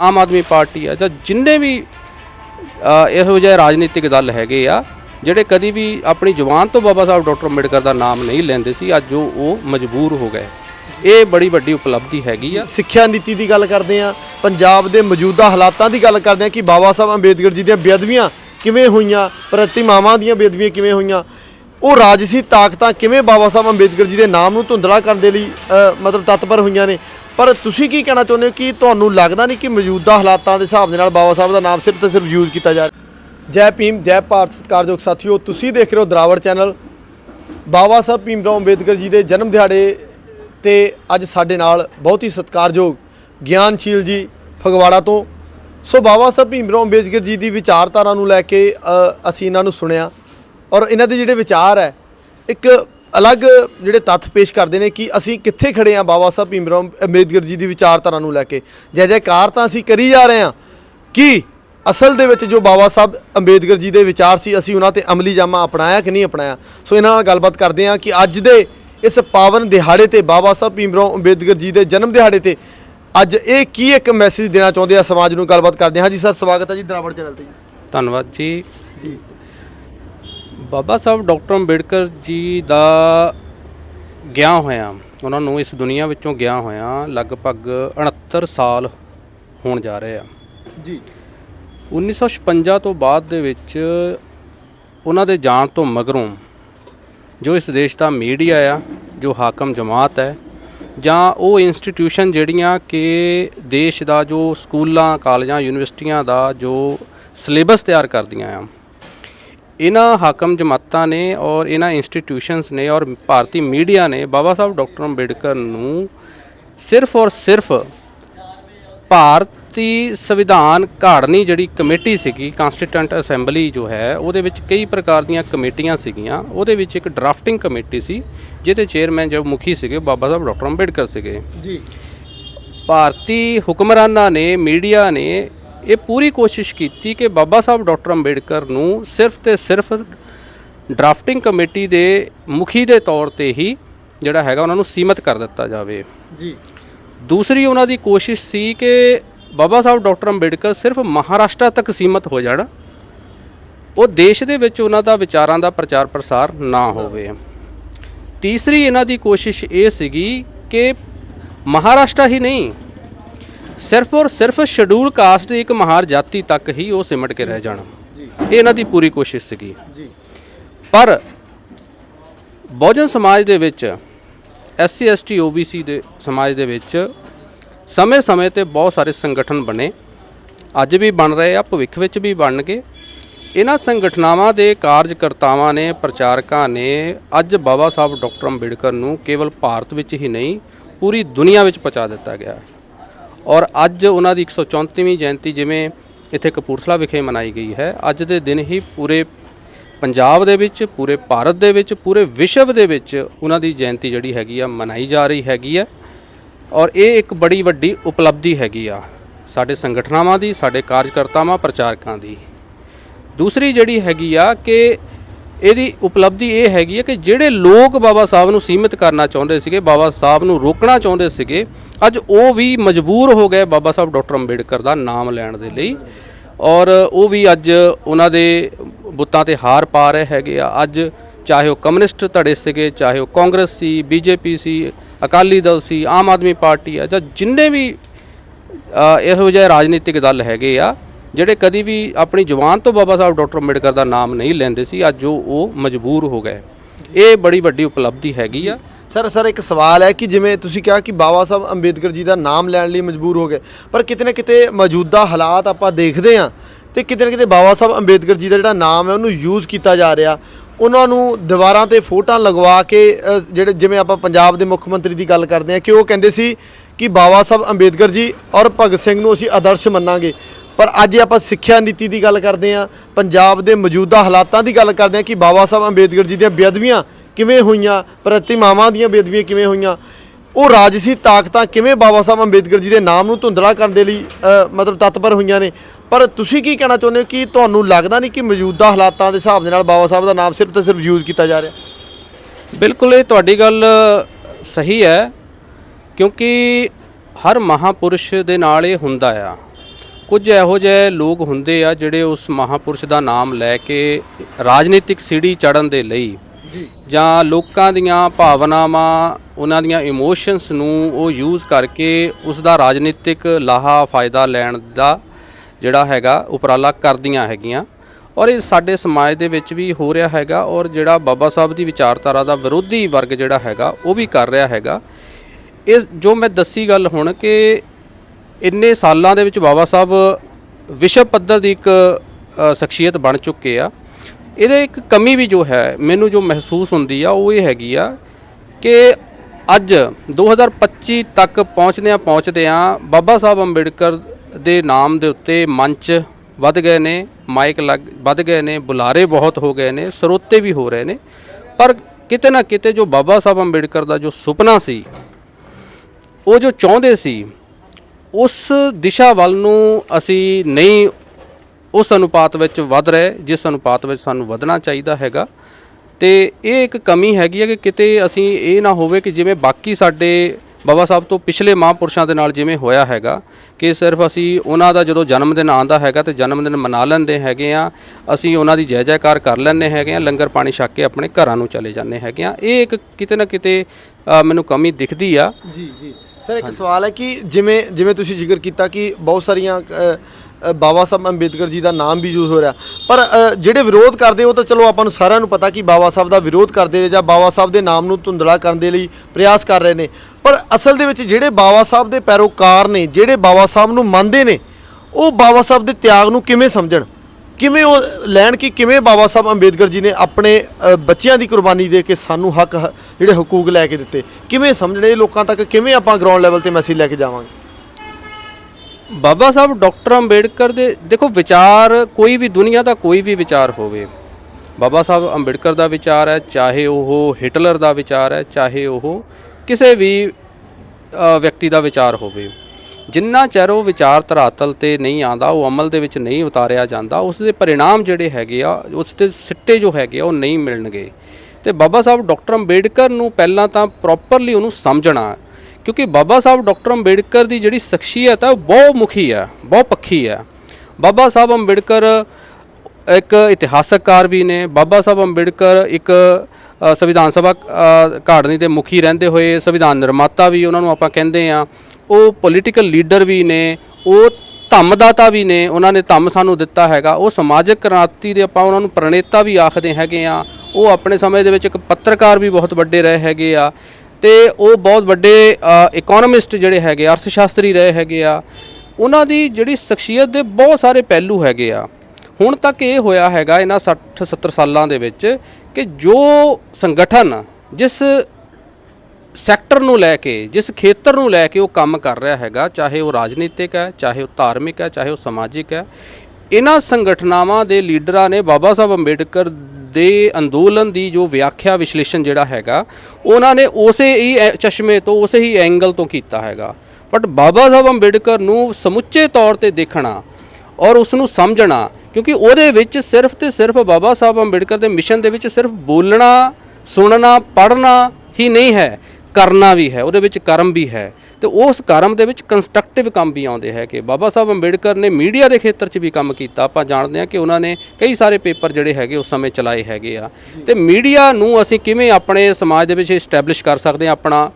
ਆਮ Aadmi party ਆ, ਜਾਂ ਜਿੰਨੇ ਵੀ ਇਹੋ ਜਿਹੇ ਰਾਜਨੀਤਿਕ ਦਲ ਹੈਗੇ ਆ, ਜਿਹੜੇ ਕਦੀ ਵੀ ਆਪਣੀ ਜ਼ੁਬਾਨ ਤੋਂ ਬਾਬਾ ਸਾਹਿਬ ਡਾਕਟਰ ਅੰਬੇਡਕਰ ਦਾ ਨਾਮ ਨਹੀਂ ਲੈਂਦੇ ਸੀ, ਅੱਜ ਉਹ ਉਹ ਮਜਬੂਰ ਹੋ ਗਏ। ਇਹ ਬੜੀ ਵੱਡੀ ਉਪਲਬਧੀ ਹੈਗੀ ਆ। ਸਿੱਖਿਆ ਨੀਤੀ ਦੀ ਗੱਲ ਕਰਦੇ ਆ, ਪੰਜਾਬ ਦੇ ਮੌਜੂਦਾ ਹਾਲਾਤਾਂ ਦੀ ਗੱਲ ਕਰਦੇ ਆ ਕਿ ਬਾਬਾ ਸਾਹਿਬ ਅੰਬੇਦਕਰ ਜੀ ਦੀਆਂ ਬੇਅਦਬੀਆਂ ਕਿਵੇਂ ਹੋਈਆਂ, ਪ੍ਰਤਿਮਾਵਾਂ ਦੀਆਂ ਬੇਅਦਬੀਆਂ ਕਿਵੇਂ ਹੋਈਆਂ, ਉਹ ਰਾਜਸੀ ਤਾਕਤਾਂ ਕਿਵੇਂ ਬਾਬਾ ਸਾਹਿਬ ਅੰਬੇਦਕਰ ਜੀ ਦੇ ਨਾਮ ਨੂੰ ਧੁੰਦਲਾ ਕਰਨ ਦੇ ਲਈ ਮਤਲਬ ਤਤਪਰ ਹੋਈਆਂ ਨੇ ਪਰ ਤੁਸੀਂ ਕੀ ਕਹਿਣਾ ਚਾਹੁੰਦੇ ਹੋ ਕਿ ਤੁਹਾਨੂੰ ਲੱਗਦਾ ਨਹੀਂ ਕਿ ਮੌਜੂਦਾ ਹਾਲਾਤਾਂ ਦੇ ਹਿਸਾਬ ਦੇ ਨਾਲ ਬਾਬਾ ਸਾਹਿਬ ਦਾ ਨਾਮ ਸਿਰਫ ਤੇ ਸਿਰਫ ਯੂਜ਼ ਕੀਤਾ ਜਾ ਰਿਹਾ? ਜੈ ਭੀਮ, ਜੈ ਭਾਰਤ ਸਤਿਕਾਰਯੋਗ ਸਾਥੀਓ ਤੁਸੀਂ ਦੇਖ ਰਹੇ ਹੋ ਦਰਾਵੜ ਚੈਨਲ। ਬਾਬਾ ਸਾਹਿਬ ਭੀਮ ਰਾਓ ਅੰਬੇਦਕਰ ਜੀ ਦੇ ਜਨਮ ਦਿਹਾੜੇ ਤੇ ਅੱਜ ਸਾਡੇ ਨਾਲ ਬਹੁਤ ਹੀ ਸਤਿਕਾਰਯੋਗ ਗਿਆਨਸ਼ੀਲ ਜੀ ਫਗਵਾੜਾ ਤੋਂ। ਸੋ ਬਾਬਾ ਸਾਹਿਬ ਭੀਮ ਰਾਓ ਅੰਬੇਦਕਰ ਜੀ ਦੀ ਵਿਚਾਰਧਾਰਾ ਨੂੰ ਲੈ ਕੇ ਅਸੀਂ ਇਹਨਾਂ ਨੂੰ ਸੁਣਿਆ ਔਰ ਇਹਨਾਂ ਦੇ ਜਿਹੜੇ ਵਿਚਾਰ ਹੈ, ਇੱਕ ਅਲੱਗ ਜਿਹੜੇ ਤੱਥ ਪੇਸ਼ ਕਰਦੇ ਨੇ ਕਿ ਅਸੀਂ ਕਿੱਥੇ ਖੜੇ ਆ ਬਾਬਾ ਸਾਹਿਬ ਭੀਮ ਰਾਓ ਅੰਬੇਦਕਰ ਜੀ ਦੀ ਵਿਚਾਰਧਾਰਾ ਨੂੰ ਲੈ ਕੇ। ਜੈ ਜੈਕਾਰ ਤਾਂ ਅਸੀਂ ਕਰੀ ਜਾ ਰਹੇ ਹਾਂ। ਕਿ ਅਸਲ ਦੇ ਵਿੱਚ ਜੋ ਬਾਬਾ ਸਾਹਿਬ ਅੰਬੇਦਕਰ ਜੀ ਦੇ ਵਿਚਾਰ ਸੀ ਅਸੀਂ ਉਹਨਾਂ ਤੇ ਅਮਲੀ ਜਾਮਾ ਅਪਣਾਇਆ ਕਿ ਨਹੀਂ ਅਪਣਾਇਆ? ਸੋ ਇਹਨਾਂ ਨਾਲ ਗੱਲਬਾਤ ਕਰਦੇ ਹਾਂ ਕਿ ਅੱਜ ਦੇ ਇਸ ਪਾਵਨ ਦਿਹਾੜੇ ਤੇ ਬਾਬਾ ਸਾਹਿਬ ਭੀਮ ਰਾਓ ਅੰਬੇਦਕਰ ਜੀ ਦੇ ਜਨਮ ਦਿਹਾੜੇ ਤੇ ਅੱਜ ਇਹ ਕੀ ਇੱਕ ਮੈਸੇਜ ਦੇਣਾ ਚਾਹੁੰਦੇ ਆ ਸਮਾਜ ਨੂੰ? ਗੱਲਬਾਤ ਕਰਦੇ ਹਾਂ। ਹਾਂਜੀ ਸਰ ਸਵਾਗਤ ਹੈ ਜੀ ਦਰਾਵੜ ਚੈਨਲ ਤੇ ਜੀ। ਧੰਨਵਾਦ ਜੀ। ਜੀ। ਬਾਬਾ ਸਾਹਿਬ ਡਾਕਟਰ ਅੰਬੇਡਕਰ ਜੀ ਦਾ ਗਿਆ ਹੋਇਆ ਉਹਨਾਂ ਨੂੰ ਇਸ ਦੁਨੀਆ ਵਿੱਚੋਂ ਗਿਆ ਹੋਇਆ ਲਗਭਗ 69 ਸਾਲ ਹੋਣ ਜਾ ਰਹੇ ਆ। ਜੀ। 1956 ਤੋਂ ਬਾਅਦ ਦੇ ਵਿੱਚ ਉਹਨਾਂ ਦੇ ਜਾਣ ਤੋਂ ਮਗਰੋਂ ਜੋ ਇਸ ਦੇਸ਼ ਦਾ ਮੀਡੀਆ ਆ ਜੋ ਹਾਕਮ ਜਮਾਤ ਹੈ ਜਾਂ ਉਹ ਇੰਸਟੀਟਿਊਸ਼ਨ ਜਿਹੜੀਆਂ ਕਿ ਦੇਸ਼ ਦਾ ਜੋ ਸਕੂਲਾਂ ਕਾਲਜਾਂ ਯੂਨੀਵਰਸਿਟੀਆਂ ਦਾ ਜੋ ਸਿਲੇਬਸ ਤਿਆਰ ਕਰਦੀਆਂ ਆ ਇਹਨਾਂ ਹਾਕਮ ਜਮਾਤਾਂ ਨੇ ਔਰ ਇਹਨਾਂ ਇੰਸਟੀਟਿਊਸ਼ਨਸ ਨੇ ਔਰ ਭਾਰਤੀ ਮੀਡੀਆ ਨੇ ਬਾਬਾ ਸਾਹਿਬ ਡਾਕਟਰ ਅੰਬੇਡਕਰ ਨੂੰ ਸਿਰਫ ਔਰ ਸਿਰਫ ਭਾਰਤੀ ਸੰਵਿਧਾਨ ਘਾੜਨੀ ਜਿਹੜੀ ਕਮੇਟੀ ਸੀਗੀ ਕਨਸਟੀਟਿਊਂਟ ਅਸੈਂਬਲੀ ਜੋ ਹੈ ਉਹਦੇ ਵਿੱਚ ਕਈ ਪ੍ਰਕਾਰ ਦੀਆਂ ਕਮੇਟੀਆਂ ਸੀਗੀਆਂ। ਉਹਦੇ ਵਿੱਚ ਇੱਕ ਡਰਾਫਟਿੰਗ ਕਮੇਟੀ ਸੀ ਜਿਹਦੇ ਚੇਅਰਮੈਨ ਜੋ ਮੁਖੀ ਸੀਗੇ ਬਾਬਾ ਸਾਹਿਬ ਡਾਕਟਰ ਅੰਬੇਡਕਰ ਸੀਗੇ। ਜੀ। ਭਾਰਤੀ ਹੁਕਮਰਾਨਾਂ ਨੇ ਮੀਡੀਆ ਨੇ ਇਹ ਪੂਰੀ ਕੋਸ਼ਿਸ਼ ਕੀਤੀ ਕਿ ਬਾਬਾ ਸਾਹਿਬ ਡਾਕਟਰ ਅੰਬੇਡਕਰ ਨੂੰ ਸਿਰਫ ਤੇ ਸਿਰਫ ਡਰਾਫਟਿੰਗ ਕਮੇਟੀ ਦੇ ਮੁਖੀ ਦੇ ਤੌਰ ਤੇ ਹੀ ਜਿਹੜਾ ਹੈਗਾ ਉਹਨਾਂ ਨੂੰ ਸੀਮਤ ਕਰ ਦਿੱਤਾ ਜਾਵੇ। ਜੀ। ਦੂਸਰੀ ਉਹਨਾਂ ਦੀ ਕੋਸ਼ਿਸ਼ ਸੀ ਕਿ ਬਾਬਾ ਸਾਹਿਬ ਡਾਕਟਰ ਅੰਬੇਡਕਰ ਸਿਰਫ ਮਹਾਰਾਸ਼ਟਰ ਤੱਕ ਸੀਮਤ ਹੋ ਜਾਣ। ਉਹ ਦੇਸ਼ ਦੇ ਵਿੱਚ ਉਹਨਾਂ ਦਾ ਵਿਚਾਰਾਂ ਦਾ ਪ੍ਰਚਾਰ ਪ੍ਰਸਾਰ ਨਾ ਹੋਵੇ। ਤੀਸਰੀ ਇਹਨਾਂ ਦੀ ਕੋਸ਼ਿਸ਼ ਇਹ ਸੀਗੀ ਕਿ ਮਹਾਰਾਸ਼ਟਰ ਹੀ ਨਹੀਂ ਸਿਰਫ ਔਰ ਸਿਰਫ ਸ਼ਡਿਊਲ ਕਾਸਟ ਦੀ ਇੱਕ ਮਹਾਰ ਜਾਤੀ ਤੱਕ ਹੀ ਉਹ ਸਿਮਟ ਕੇ ਰਹਿ ਜਾਣ। ਇਹ ਇਹਨਾਂ ਦੀ ਪੂਰੀ ਕੋਸ਼ਿਸ਼ ਸੀਗੀ। ਜੀ। ਪਰ ਬਹੁਜਨ ਸਮਾਜ ਦੇ ਵਿੱਚ ਐਸਸੀ ਐਸਟੀ ਓਬੀਸੀ ਦੇ ਸਮਾਜ ਦੇ ਵਿੱਚ ਸਮੇਂ-ਸਮੇਂ ਤੇ ਬਹੁਤ ਸਾਰੇ ਸੰਗਠਨ ਬਣੇ। ਅੱਜ ਵੀ ਬਣ ਰਹੇ ਆ ਭਵਿੱਖ ਵਿੱਚ ਵੀ ਬਣਨਗੇ। ਇਹਨਾਂ ਸੰਗਠਨਾਵਾਂ ਦੇ ਕਾਰਜਕਰਤਾਵਾਂ ਨੇ ਪ੍ਰਚਾਰਕਾਂ ਨੇ ਅੱਜ ਬਾਬਾ ਸਾਹਿਬ ਡਾਕਟਰ ਅੰਬੇਡਕਰ ਨੂੰ ਕੇਵਲ ਭਾਰਤ ਵਿੱਚ ਹੀ ਨਹੀਂ ਪੂਰੀ ਦੁਨੀਆ ਵਿੱਚ ਪਹੁੰਚਾ ਦਿੱਤਾ ਗਿਆ ਹੈ। ਔਰ ਅੱਜ ਉਹਨਾਂ ਦੀ 134ਵੀਂ ਜਯੰਤੀ ਜਿਵੇਂ ਇੱਥੇ ਕਪੂਰਥਲਾ ਵਿਖੇ ਮਨਾਈ ਗਈ ਹੈ, ਅੱਜ ਦੇ ਦਿਨ ਹੀ ਪੂਰੇ ਪੰਜਾਬ ਦੇ ਵਿੱਚ, ਪੂਰੇ ਭਾਰਤ ਦੇ ਵਿੱਚ, ਪੂਰੇ ਵਿਸ਼ਵ ਦੇ ਵਿੱਚ ਉਹਨਾਂ ਦੀ ਜਯੰਤੀ ਜਿਹੜੀ ਹੈਗੀ ਆ, ਮਨਾਈ ਜਾ ਰਹੀ ਹੈਗੀ ਆ। ਔਰ ਇਹ ਇੱਕ ਬੜੀ ਵੱਡੀ ਉਪਲਬਧੀ ਹੈਗੀ ਆ ਸਾਡੇ ਸੰਗਠਨਾਵਾਂ ਦੀ, ਸਾਡੇ ਕਾਰਜਕਰਤਾਵਾਂ, ਪ੍ਰਚਾਰਕਾਂ ਦੀ। ਦੂਸਰੀ ਜਿਹੜੀ ਹੈਗੀ ਆ ਕਿ ਇਹਦੀ ਉਪਲਬਧੀ ਇਹ ਹੈਗੀ ਹੈ ਕਿ ਜਿਹੜੇ ਲੋਕ ਬਾਬਾ ਸਾਹਿਬ ਨੂੰ ਸੀਮਿਤ ਕਰਨਾ ਚਾਹੁੰਦੇ ਸੀਗੇ, ਬਾਬਾ ਸਾਹਿਬ ਨੂੰ ਰੋਕਣਾ ਚਾਹੁੰਦੇ ਸੀਗੇ, ਅੱਜ ਉਹ ਵੀ ਮਜਬੂਰ ਹੋ ਗਏ ਬਾਬਾ ਸਾਹਿਬ ਡਾਕਟਰ ਅੰਬੇਡਕਰ ਦਾ ਨਾਮ ਲੈਣ ਦੇ ਲਈ ਔਰ ਉਹ ਵੀ ਅੱਜ ਉਹਨਾਂ ਦੇ ਬੁੱਤਾਂ ਤੇ ਹਾਰ ਪਾ ਰਹੇ ਹੈਗੇ ਆ। ਅੱਜ ਚਾਹੇ ਉਹ ਕਮਿਊਨਿਸਟ ਧੜੇ ਸੀਗੇ, ਚਾਹੇ ਉਹ ਕਾਂਗਰਸ ਸੀ, ਬੀਜੇਪੀ ਸੀ, ਅਕਾਲੀ ਦਲ ਸੀ, ਆਮ ਆਦਮੀ ਪਾਰਟੀ ਆ ਜਾਂ ਜਿੰਨੇ ਵੀ ਇਹੋ ਜਿਹੇ ਰਾਜਨੀਤਿਕ ਦਲ ਹੈਗੇ ਆ ਜਿਹੜੇ ਕਦੀ ਵੀ ਆਪਣੀ ਜ਼ੁਬਾਨ ਤੋਂ ਬਾਬਾ ਸਾਹਿਬ ਡਾਕਟਰ ਅੰਬੇਡਕਰ ਦਾ ਨਾਮ ਨਹੀਂ ਲੈਂਦੇ ਸੀ, ਅੱਜ ਉਹ ਉਹ ਮਜਬੂਰ ਹੋ ਗਏ। ਇਹ ਬੜੀ ਵੱਡੀ ਉਪਲਬਧੀ ਹੈਗੀ ਆ। ਸਰ ਸਰ, ਇੱਕ ਸਵਾਲ ਹੈ ਕਿ ਜਿਵੇਂ ਤੁਸੀਂ ਕਿਹਾ ਕਿ ਬਾਬਾ ਸਾਹਿਬ ਅੰਬੇਦਕਰ ਜੀ ਦਾ ਨਾਮ ਲੈਣ ਲਈ ਮਜਬੂਰ ਹੋ ਗਏ, ਪਰ ਕਿਤੇ ਨਾ ਕਿਤੇ ਮੌਜੂਦਾ ਹਾਲਾਤ ਆਪਾਂ ਦੇਖਦੇ ਹਾਂ ਤੇ ਕਿਤੇ ਨਾ ਕਿਤੇ ਬਾਬਾ ਸਾਹਿਬ ਅੰਬੇਦਕਰ ਜੀ ਦਾ ਜਿਹੜਾ ਨਾਮ ਹੈ ਉਹਨੂੰ ਯੂਜ਼ ਕੀਤਾ ਜਾ ਰਿਹਾ। ਉਹਨਾਂ ਨੂੰ ਦੀਵਾਰਾਂ ਤੇ ਫੋਟਾਂ ਲਗਵਾ ਕੇ ਜਿਹੜੇ ਜਿਵੇਂ ਆਪਾਂ ਪੰਜਾਬ ਦੇ ਮੁੱਖ ਮੰਤਰੀ ਦੀ ਗੱਲ ਕਰਦੇ ਹਾਂ ਕਿ ਉਹ ਕਹਿੰਦੇ ਸੀ ਕਿ ਬਾਬਾ ਸਾਹਿਬ ਅੰਬੇਦਕਰ ਜੀ ਔਰ ਭਗਤ ਸਿੰਘ ਨੂੰ ਅਸੀਂ ਆਦਰਸ਼ ਮੰਨਾਂਗੇ। ਪਰ ਅੱਜ ਆਪਾਂ ਸਿੱਖਿਆ ਨੀਤੀ ਦੀ ਗੱਲ ਕਰਦੇ ਹਾਂ, ਪੰਜਾਬ ਦੇ ਮੌਜੂਦਾ ਹਾਲਾਤਾਂ ਦੀ ਗੱਲ ਕਰਦੇ ਹਾਂ ਕਿ ਬਾਬਾ ਸਾਹਿਬ ਅੰਬੇਦਕਰ ਜੀ ਦੀਆਂ ਬੇਅਦਬੀਆਂ ਕਿਵੇਂ ਹੋਈਆਂ, ਪ੍ਰਤਿਮਾਵਾਂ ਦੀਆਂ ਬੇਅਦਬੀਆਂ ਕਿਵੇਂ ਹੋਈਆਂ, ਉਹ ਰਾਜਸੀ ਤਾਕਤਾਂ ਕਿਵੇਂ ਬਾਬਾ ਸਾਹਿਬ ਅੰਬੇਦਕਰ ਜੀ ਦੇ ਨਾਮ ਨੂੰ ਧੁੰਦਲਾ ਕਰਨ ਦੇ ਲਈ ਮਤਲਬ ਤਤਪਰ ਹੋਈਆਂ ਨੇ। ਪਰ ਤੁਸੀਂ ਕੀ ਕਹਿਣਾ ਚਾਹੁੰਦੇ ਹੋ ਕਿ ਤੁਹਾਨੂੰ ਲੱਗਦਾ ਨਹੀਂ ਕਿ ਮੌਜੂਦਾ ਹਾਲਾਤਾਂ ਦੇ ਹਿਸਾਬ ਦੇ ਨਾਲ ਬਾਬਾ ਸਾਹਿਬ ਦਾ ਨਾਮ ਸਿਰਫ ਤੇ ਸਿਰਫ ਯੂਜ਼ ਕੀਤਾ ਜਾ ਰਿਹਾ? ਬਿਲਕੁਲ, ਇਹ ਤੁਹਾਡੀ ਗੱਲ ਸਹੀ ਹੈ, ਕਿਉਂਕਿ ਹਰ ਮਹਾਪੁਰਸ਼ ਦੇ ਨਾਲ ਇਹ ਹੁੰਦਾ ਆ। ਕੁਝ ਇਹੋ ਜਿਹੇ ਲੋਕ ਹੁੰਦੇ ਆ ਜਿਹੜੇ ਉਸ ਮਹਾਪੁਰਸ਼ ਦਾ ਨਾਮ ਲੈ ਕੇ ਰਾਜਨੀਤਿਕ ਸਿੜੀ ਚੜਨ ਦੇ ਲਈ ਜੀ। ਜਾਂ ਲੋਕਾਂ ਦੀਆਂ ਭਾਵਨਾਵਾਂ ਉਹਨਾਂ ਦੀਆਂ ਇਮੋਸ਼ਨਸ ਨੂੰ ਉਹ ਯੂਜ਼ ਕਰਕੇ ਉਸ ਦਾ ਰਾਜਨੀਤਿਕ ਲਾਹਾ ਫਾਇਦਾ ਲੈਣ ਦਾ ਜਿਹੜਾ ਹੈਗਾ ਉਪਰਾਲਾ ਕਰਦੀਆਂ ਹੈਗੀਆਂ। ਔਰ ਇਹ ਸਾਡੇ ਸਮਾਜ ਦੇ ਵਿੱਚ ਵੀ ਹੋ ਰਿਹਾ ਹੈਗਾ ਔਰ ਜਿਹੜਾ ਬਾਬਾ ਸਾਹਿਬ ਦੀ ਵਿਚਾਰਧਾਰਾ ਦਾ ਵਿਰੋਧੀ ਵਰਗ ਜਿਹੜਾ ਹੈਗਾ ਉਹ ਵੀ ਕਰ ਰਿਹਾ ਹੈਗਾ। ਇਹ ਜੋ ਮੈਂ ਦੱਸੀ ਗੱਲ ਹੁਣ ਕਿ ਇੰਨੇ ਸਾਲਾਂ ਦੇ ਵਿੱਚ ਬਾਬਾ ਸਾਹਿਬ ਵਿਸ਼ਵ ਪੱਧਰ ਦੀ ਇੱਕ ਸ਼ਖਸੀਅਤ ਬਣ ਚੁੱਕੇ ਆ। ਇਹਦੇ ਇੱਕ ਕਮੀ ਵੀ ਜੋ ਹੈ, ਮੈਨੂੰ ਜੋ ਮਹਿਸੂਸ ਹੁੰਦੀ ਆ, ਉਹ ਇਹ ਹੈਗੀ ਆ ਕਿ ਅੱਜ 2025 ਤੱਕ ਪਹੁੰਚਦਿਆਂ ਪਹੁੰਚਦਿਆਂ ਬਾਬਾ ਸਾਹਿਬ ਅੰਬੇਡਕਰ ਦੇ ਨਾਮ ਦੇ ਉੱਤੇ ਮੰਚ ਵੱਧ ਗਏ ਨੇ, ਮਾਈਕ ਲੱਗ, ਵੱਧ ਗਏ ਨੇ, ਬੁਲਾਰੇ ਬਹੁਤ ਹੋ ਗਏ ਨੇ, ਸਰੋਤੇ ਵੀ ਹੋ ਰਹੇ ਨੇ। ਪਰ ਕਿਤੇ ਨਾ ਕਿਤੇ ਜੋ ਬਾਬਾ ਸਾਹਿਬ ਅੰਬੇਡਕਰ ਦਾ ਜੋ ਸੁਪਨਾ ਸੀ, ਉਹ ਜੋ ਚਾਹੁੰਦੇ ਸੀ ਉਸ ਦਿਸ਼ਾ ਵੱਲ ਨੂੰ ਅਸੀਂ ਨਹੀਂ ਉਸ ਅਨੁਪਾਤ ਵਿੱਚ ਵੱਧ ਰਹੇ, ਜਿਸ ਅਨੁਪਾਤ ਵਿੱਚ ਸਾਨੂੰ ਵਧਣਾ ਚਾਹੀਦਾ ਹੈਗਾ। ਤੇ ਇਹ ਇੱਕ ਕਮੀ ਹੈਗੀ ਹੈ ਕਿ ਕਿਤੇ ਅਸੀਂ ਇਹ ਨਾ ਹੋਵੇ ਕਿ ਜਿਵੇਂ ਬਾਕੀ ਸਾਡੇ ਬਾਬਾ ਸਾਹਿਬ ਤੋਂ ਪਿਛਲੇ ਮਹਾਂਪੁਰਸ਼ਾਂ ਦੇ ਨਾਲ ਜਿਵੇਂ ਹੋਇਆ ਹੈਗਾ, ਕਿ ਸਿਰਫ ਅਸੀਂ ਉਹਨਾਂ ਦਾ ਜਦੋਂ ਜਨਮ ਦਿਨ ਆਉਂਦਾ ਹੈਗਾ ਤੇ ਜਨਮ ਦਿਨ ਮਨਾ ਲੈਂਦੇ ਹੈਗੇ ਆ, ਅਸੀਂ ਉਹਨਾਂ ਦੀ ਜੈ ਜੈਕਾਰ ਕਰ ਲੈਂਦੇ ਹੈਗੇ ਆ, ਲੰਗਰ ਪਾਣੀ ਛੱਕ ਕੇ ਆਪਣੇ ਘਰਾਂ ਨੂੰ ਚਲੇ ਜਾਂਦੇ ਹੈਗੇ ਆ। ਇਹ ਇੱਕ ਕਿਤੇ ਨਾ ਕਿਤੇ ਮੈਨੂੰ ਕਮੀ ਦਿਖਦੀ ਆ। ਜੀ ਜੀ। ਸਰ ਇੱਕ ਸਵਾਲ ਹੈ ਕਿ ਜਿਵੇਂ ਜਿਵੇਂ ਤੁਸੀਂ ਜ਼ਿਕਰ ਕੀਤਾ ਕਿ ਬਹੁਤ ਸਾਰੀਆਂ ਬਾਬਾ ਸਾਹਿਬ ਅੰਬੇਦਕਰ ਜੀ ਦਾ ਨਾਮ ਵੀ ਯੂਜ਼ ਹੋ ਰਿਹਾ। ਪਰ ਜਿਹੜੇ ਵਿਰੋਧ ਕਰਦੇ ਉਹ ਤਾਂ ਚਲੋ ਆਪਾਂ ਨੂੰ ਸਾਰਿਆਂ ਨੂੰ ਪਤਾ ਕਿ ਬਾਬਾ ਸਾਹਿਬ ਦਾ ਵਿਰੋਧ ਕਰਦੇ ਨੇ ਜਾਂ ਬਾਬਾ ਸਾਹਿਬ ਦੇ ਨਾਮ ਨੂੰ ਧੁੰਦਲਾ ਕਰਨ ਦੇ ਲਈ ਪ੍ਰਯਾਸ ਕਰ ਰਹੇ ਨੇ। ਪਰ ਅਸਲ ਦੇ ਵਿੱਚ ਜਿਹੜੇ ਬਾਬਾ ਸਾਹਿਬ ਦੇ ਪੈਰੋਕਾਰ ਨੇ ਜਿਹੜੇ ਬਾਬਾ ਸਾਹਿਬ ਨੂੰ ਮੰਨਦੇ ਨੇ ਉਹ ਬਾਬਾ ਸਾਹਿਬ ਦੇ ਤਿਆਗ ਨੂੰ ਕਿਵੇਂ ਸਮਝਣ? ਕਿਵੇਂ ਉਹ ਲੈਣ ਕਿ ਕਿਵੇਂ ਬਾਬਾ ਸਾਹਿਬ ਅੰਬੇਦਕਰ ਜੀ ਨੇ ਆਪਣੇ ਅ, ਬੱਚਿਆਂ ਦੀ ਕੁਰਬਾਨੀ ਦੇ ਕੇ ਸਾਨੂੰ ਹੱਕ ਹ- ਜਿਹੜੇ ਹਕੂਕ ਲੈ ਕੇ ਦਿੱਤੇ? ਕਿਵੇਂ ਸਮਝਣੇ ਇਹ ਲੋਕਾਂ ਤੱਕ? ਕਿਵੇਂ ਆਪਾਂ ਗਰਾਊਂਡ ਲੈਵਲ ਤੇ ਮੈਸੇਜ ਲੈ ਕੇ ਜਾਵਾਂਗੇ? ਬਾਬਾ ਸਾਹਿਬ ਡਾਕਟਰ ਅੰਬੇਡਕਰ ਦੇ ਦੇਖੋ ਵਿਚਾਰ ਕੋਈ ਵੀ ਦੁਨੀਆ ਦਾ ਕੋਈ ਵੀ ਵਿਚਾਰ ਹੋਵੇ ਬਾਬਾ ਸਾਹਿਬ ਅੰਬੇਡਕਰ ਦਾ ਵਿਚਾਰ ਹੈ ਚਾਹੇ ਉਹ ਹਿਟਲਰ ਦਾ ਵਿਚਾਰ ਹੈ ਚਾਹੇ ਉਹ ਕਿਸੇ ਵੀ ਅ, ਵਿਅਕਤੀ ਦਾ ਵਿਚਾਰ ਹੋਵੇ ਜਿੰਨਾ ਚਿਰ ਉਹ ਵਿਚਾਰ ਧਰਾਤਲ ਤੇ ਨਹੀਂ ਆਂਦਾ ਉਹ ਅਮਲ ਦੇ ਵਿੱਚ ਨਹੀਂ ਉਤਾਰਿਆ ਜਾਂਦਾ ਉਸ ਦੇ ਪਰਿਣਾਮ ਜਿਹੜੇ ਹੈਗੇ ਆ ਉਸ ਦੇ ਸਿੱਟੇ ਜੋ ਹੈਗੇ ਆ, ਉਹ ਨਹੀਂ ਮਿਲਣਗੇ। ਤੇ ਬਾਬਾ ਸਾਹਿਬ ਡਾਕਟਰ ਅੰਬੇਡਕਰ ਨੂੰ ਪਹਿਲਾਂ ਤਾਂ ਪ੍ਰੋਪਰਲੀ ਉਹਨੂੰ ਸਮਝਣਾ ਕਿਉਂਕਿ ਬਾਬਾ ਸਾਹਿਬ ਡਾਕਟਰ ਅੰਬੇਡਕਰ ਦੀ ਜਿਹੜੀ ਸ਼ਖਸੀਅਤ ਹੈ, ਉਹ ਬਹੁ ਮੁਖੀ ਹੈ ਬਹੁ ਪੱਖੀ ਹੈ। ਬਾਬਾ ਸਾਹਿਬ ਅੰਬੇਡਕਰ ਇੱਕ ਇਤਿਹਾਸਕਾਰ ਵੀ ਨੇ, ਬਾਬਾ ਸਾਹਿਬ ਅੰਬੇਡਕਰ ਇੱਕ ਸੰਵਿਧਾਨ ਸਭਾ ਅ, ਘਾੜਨੀ ਦੇ ਮੁਖੀ ਰਹਿੰਦੇ ਹੋਏ ਸੰਵਿਧਾਨ ਨਿਰਮਾਤਾ ਵੀ ਉਹਨਾਂ ਨੂੰ ਆਪਾਂ ਕਹਿੰਦੇ ਆ ਉਹ ਪੋਲੀਟੀਕਲ ਲੀਡਰ ਵੀ ਨੇ ਉਹ ਧੰਮਦਾਤਾ ਵੀ ਨੇ ਉਹਨਾਂ ਨੇ ਧੰਮ ਸਾਨੂੰ ਦਿੱਤਾ ਹੈਗਾ। ਉਹ ਸਮਾਜਿਕ ਕ੍ਰਾਂਤੀ ਦੇ ਆਪਾਂ ਉਹਨਾਂ ਨੂੰ ਪ੍ਰਣੇਤਾ ਵੀ ਆਖਦੇ ਹੈਗੇ ਆ ਉਹ ਆਪਣੇ ਸਮੇਂ ਦੇ ਵਿੱਚ ਇੱਕ ਪੱਤਰਕਾਰ ਵੀ ਬਹੁਤ ਵੱਡੇ ਰਹੇ ਹੈਗੇ ਆ। ਤੇ ਉਹ ਬਹੁਤ ਵੱਡੇ ਇਕਨੋਮਿਸਟ ਜਿਹੜੇ ਹੈਗੇ ਆ, ਅਰਥ ਸ਼ਾਸਤਰੀ ਰਹੇ ਹੈਗੇ ਆ। ਉਹਨਾਂ ਦੀ ਜਿਹੜੀ ਸ਼ਖਸੀਅਤ ਦੇ ਬਹੁਤ ਸਾਰੇ ਪਹਿਲੂ ਹੈਗੇ ਆ। ਹੁਣ ਤੱਕ ਇਹ ਹੋਇਆ ਹੈਗਾ ਇਹਨਾਂ 60 70 ਸਾਲਾਂ ਦੇ ਵਿੱਚ ਕਿ ਜੋ ਸੰਗਠਨ ਜਿਸ ਸੈਕਟਰ ਨੂੰ ਲੈ ਕੇ, ਜਿਸ ਖੇਤਰ ਨੂੰ ਲੈ ਕੇ ਉਹ ਕੰਮ ਕਰ ਰਿਹਾ ਹੈਗਾ, ਚਾਹੇ ਉਹ ਰਾਜਨੀਤਿਕ ਹੈ, ਚਾਹੇ ਉਹ ਧਾਰਮਿਕ ਹੈ, ਚਾਹੇ ਉਹ ਸਮਾਜਿਕ ਹੈ, ਇਹਨਾਂ ਸੰਗਠਨਾਵਾਂ ਦੇ ਲੀਡਰਾਂ ਨੇ ਬਾਬਾ ਸਾਹਿਬ ਅੰਬੇਡਕਰ ਦੇ ਅੰਦੋਲਨ ਦੀ ਜੋ ਵਿਆਖਿਆ ਵਿਸ਼ਲੇਸ਼ਣ ਜਿਹੜਾ ਹੈਗਾ, ਉਹਨਾਂ ਨੇ ਉਸੇ ਹੀ ਐ- ਚਸ਼ਮੇ ਤੋਂ, ਉਸੇ ਹੀ ਐਂਗਲ ਤੋਂ ਕੀਤਾ ਹੈਗਾ। ਬਟ ਬਾਬਾ ਸਾਹਿਬ ਅੰਬੇਡਕਰ ਨੂੰ ਸਮੁੱਚੇ ਤੌਰ ਤੇ ਦੇਖਣਾ ਔਰ ਉਸ ਨੂੰ ਸਮਝਣਾ ਕਿਉਂਕਿ ਉਹਦੇ ਵਿੱਚ ਸਿਰਫ ਤੇ ਸਿਰਫ ਬਾਬਾ ਸਾਹਿਬ ਅੰਬੇਡਕਰ ਦੇ ਮਿਸ਼ਨ ਦੇ ਵਿੱਚ ਸਿਰਫ ਬੋਲਣਾ, ਸੁਣਨਾ, ਪੜ੍ਹਨਾ ਹੀ ਨਹੀਂ ਹੈ, ਕਰਨਾ ਵੀ ਹੈ, ਉਹਦੇ ਵਿੱਚ ਕਰਮ ਵੀ ਹੈ। ਤੇ ਉਸ ਕਰਮ ਦੇ ਵਿੱਚ ਕੰਸਟਰਕਟਿਵ ਕੰਮ ਵੀ ਆਉਂਦੇ ਹੈ ਕਿ ਬਾਬਾ ਸਾਹਿਬ ਅੰਬੇਡਕਰ ਨੇ ਮੀਡੀਆ ਦੇ ਖੇਤਰ 'ਚ ਵੀ ਕੰਮ ਕੀਤਾ। ਆਪਾਂ ਜਾਣਦੇ ਹਾਂ ਕਿ ਉਹਨਾਂ ਨੇ ਕਈ ਸਾਰੇ ਪੇਪਰ ਜਿਹੜੇ ਹੈਗੇ ਉਸ ਸਮੇਂ ਚਲਾਏ ਹੈਗੇ ਆ। ਤੇ ਮੀਡੀਆ ਨੂੰ ਅਸੀਂ ਕਿਵੇਂ ਆਪਣੇ ਸਮਾਜ ਦੇ ਵਿੱਚ ਇਸਟੈਬਲਿਸ਼ ਕਰ ਸਕਦੇ ਹਾਂ, ਆਪਣਾ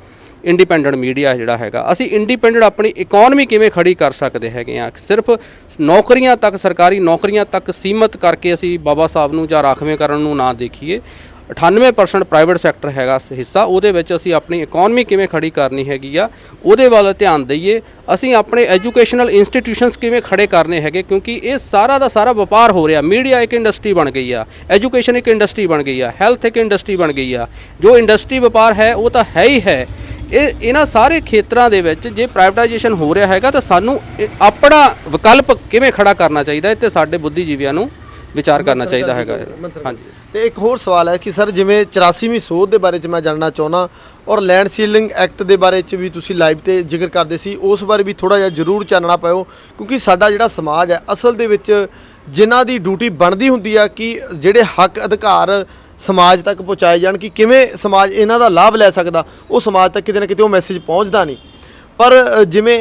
ਇੰਡੀਪੈਂਡੈਂਟ ਮੀਡੀਆ ਜਿਹੜਾ ਹੈਗਾ, ਅਸੀਂ ਇੰਡੀਪੈਂਡੈਂਟ ਆਪਣੀ ਇਕਨੋਮੀ ਕਿਵੇਂ ਖੜੀ ਕਰ ਸਕਦੇ ਹੈਗੇ ਆ ਸਿਰਫ ਨੌਕਰੀਆਂ ਤੱਕ, ਸਰਕਾਰੀ ਨੌਕਰੀਆਂ ਤੱਕ ਸੀਮਤ ਕਰਕੇ ਅਸੀਂ ਬਾਬਾ ਸਾਹਿਬ ਨੂੰ ਜਾਂ ਰਾਖਵੇਂ ਕਰਨ ਨੂੰ ਨਾ ਦੇਖੀਏ। 98% ਪ੍ਰਾਈਵੇਟ ਸੈਕਟਰ ਹੈਗਾ ਹਿੱਸਾ, ਉਹਦੇ ਵਿੱਚ ਅਸੀਂ ਆਪਣੀ ਇਕਨੋਮੀ ਕਿਵੇਂ ਖੜੀ ਕਰਨੀ ਹੈਗੀ ਆ, ਉਹਦੇ ਵੱਲ ਧਿਆਨ ਦਈਏ। ਅਸੀਂ ਆਪਣੇ ਐਜੂਕੇਸ਼ਨਲ ਇੰਸਟੀਟਿਊਸ਼ਨਸ ਕਿਵੇਂ ਖੜੇ ਕਰਨੇ ਹੈਗੇ, ਕਿਉਂਕਿ ਇਹ ਸਾਰਾ ਦਾ ਸਾਰਾ ਵਪਾਰ ਹੋ ਰਿਹਾ। ਮੀਡੀਆ ਇੱਕ ਇੰਡਸਟਰੀ ਬਣ ਗਈ ਆ ਐਜੂਕੇਸ਼ਨ ਇੱਕ ਇੰਡਸਟਰੀ ਬਣ ਗਈ ਆ ਹੈਲਥ ਇੱਕ ਇੰਡਸਟਰੀ ਬਣ ਗਈ ਆ। ਜੋ ਇੰਡਸਟਰੀ ਵਪਾਰ ਹੈ, ਉਹ ਤਾਂ ਹੈ ਹੀ ਹੈ। ਇਹ ਇਹਨਾਂ ਸਾਰੇ ਖੇਤਰਾਂ ਦੇ ਵਿੱਚ ਜੇ ਪ੍ਰਾਈਵੇਟਾਈਜੇਸ਼ਨ ਹੋ ਰਿਹਾ ਹੈਗਾ ਤਾਂ ਸਾਨੂੰ ਇਹ ਆਪਣਾ ਵਿਕਲਪ ਕਿਵੇਂ ਖੜਾ ਕਰਨਾ ਚਾਹੀਦਾ ਹੈ ਤੇ ਸਾਡੇ ਬੁੱਧੀਜੀਵੀਆਂ ਨੂੰ ਵਿਚਾਰ ਕਰਨਾ ਚਾਹੀਦਾ ਹੈਗਾ। ਹਾਂਜੀ। ਤੇ ਇੱਕ ਹੋਰ ਸਵਾਲ ਹੈ ਕਿ ਸਰ ਜਿਵੇਂ 84ਵੀਂ ਸੋਧ ਦੇ ਬਾਰੇ ਚ ਮੈਂ ਜਾਣਨਾ ਚਾਹੁੰਦਾ ਔਰ ਲੈਂਡ ਸੀਲਿੰਗ ਐਕਟ ਦੇ ਬਾਰੇ ਚ ਵੀ ਤੁਸੀਂ ਲਾਈਵ ਤੇ ਜ਼ਿਕਰ ਕਰਦੇ ਸੀ ਉਸ ਬਾਰੇ ਵੀ ਥੋੜਾ ਜਿਹਾ ਜ਼ਰੂਰ ਚਾਨਣਾ ਪਾਇਓ ਕਿਉਂਕਿ ਸਾਡਾ ਜਿਹੜਾ ਸਮਾਜ ਹੈ ਅਸਲ ਦੇ ਵਿੱਚ ਜਿਨ੍ਹਾਂ ਦੀ ਡਿਊਟੀ ਬਣਦੀ ਹੁੰਦੀ ਆ ਕਿ ਜਿਹੜੇ ਹੱਕ ਅਧਿਕਾਰ ਸਮਾਜ ਤੱਕ ਪਹੁੰਚਾਏ ਜਾਣ ਕਿ ਕਿਵੇਂ ਸਮਾਜ ਇਹਨਾਂ ਦਾ ਲਾਭ ਲੈ ਸਕਦਾ ਉਹ ਸਮਾਜ ਤੱਕ ਕਿਤੇ ਨਾ ਕਿਤੇ ਉਹ ਮੈਸੇਜ ਪਹੁੰਚਦਾ ਨਹੀਂ। ਪਰ ਜਿਵੇਂ